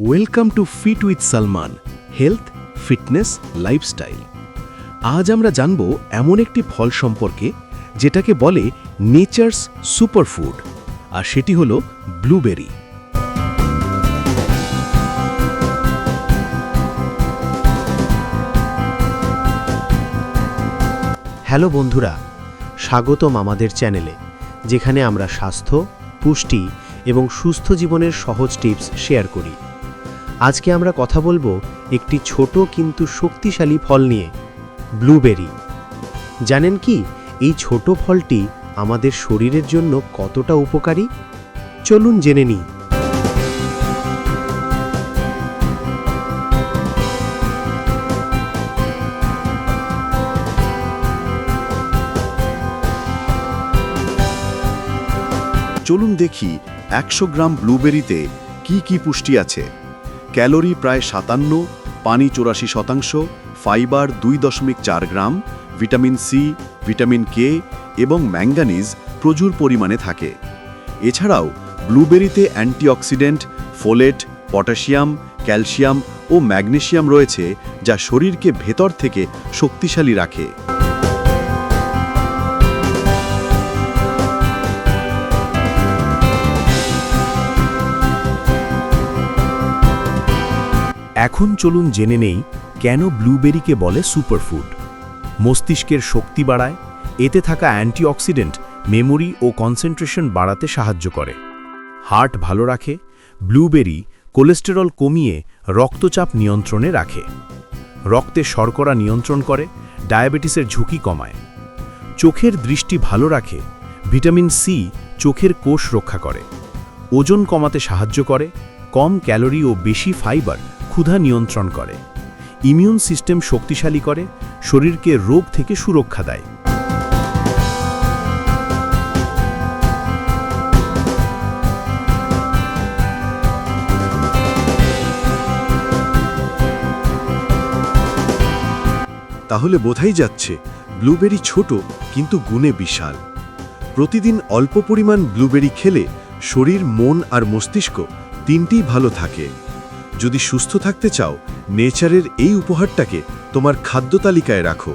Welcome to fit with Salman health fitness lifestyle আজ আমরা জানব এমন একটি ফল সম্পর্কে যেটাকে বলে নেচার্স সুপারফুড আর সেটি হল ব্লুবেরি হ্যালো বন্ধুরা, স্বাগতম আমাদের চ্যানেলে, যেখানে আমরা স্বাস্থ্য, পুষ্টি এবং সুস্থ জীবনের সহজ টিপস শেয়ার করি। আজকে আমরা কথা বলব একটি ছোট কিন্তু শক্তিশালী ফল নিয়ে, ব্লুবেরি। জানেন কি, এই ছোট ফলটি আমাদের শরীরের জন্য কতটা উপকারী? চলুন জেনে নিই। চলুন দেখি একশো গ্রাম ব্লুবেরিতে কি কি পুষ্টি আছে। ক্যালোরি প্রায় সাতান্ন, পানি চৌরাশি শতাংশ, ফাইবার দুই দশমিক চার gram, vitamin C vitamin K এবং ম্যাঙ্গানিজ প্রচুর পরিমাণে থাকে। এছাড়াও ব্লুবেরিতে অ্যান্টিঅক্সিডেন্ট, ফোলেট, পটাশিয়াম, ক্যালসিয়াম ও ম্যাগনেসিয়াম রয়েছে যা শরীরকে ভেতর থেকে শক্তিশালী রাখে। এখন চলুন জেনে নেই কেন ব্লুবেরিকে বলে সুপারফুড। মস্তিষ্কের শক্তি বাড়ায়, এতে থাকা অ্যান্টিঅক্সিডেন্ট মেমোরি ও কনসেন্ট্রেশন বাড়াতে সাহায্য করে। হার্ট ভালো রাখে, ব্লুবেরি কোলেস্টেরল কমিয়ে রক্তচাপ নিয়ন্ত্রণে রাখে। রক্তে শর্করা নিয়ন্ত্রণ করে, ডায়াবেটিসের ঝুঁকি কমায়। চোখের দৃষ্টি ভালো রাখে, ভিটামিন সি চোখের কোষ রক্ষা করে। ওজন কমাতে সাহায্য করে, কম ক্যালোরি ও বেশি ফাইবার ক্ষুধা নিয়ন্ত্রণ করে। ইমিউন সিস্টেম শক্তিশালী করে, শরীরকে রোগ থেকে সুরক্ষা দেয়। তাহলে বোঝাই যাচ্ছে, ব্লুবেরি ছোট কিন্তু গুণে বিশাল। প্রতিদিন অল্প পরিমাণ ব্লুবেরি খেলে শরীর, মন আর মস্তিষ্ক তিনটিই ভালো থাকে। যদি সুস্থ থাকতে চাও, নেচারের এই উপহারটাকে তোমার খাদ্য তালিকায় রাখো।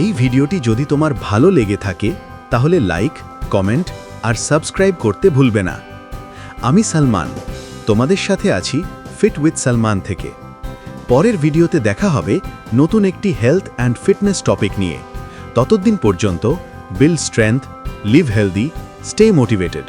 এই ভিডিওটি যদি তোমার ভালো লেগে থাকে, তাহলে লাইক, কমেন্ট আর সাবস্ক্রাইব করতে ভুলবে না। আমি সালমান, তোমাদের সাথে আছি ফিট উইথ সালমান থেকে। পরের ভিডিওতে দেখা হবে নতুন একটি হেলথ অ্যান্ড ফিটনেস টপিক নিয়ে। ততদিন পর্যন্ত build strength live healthy stay motivated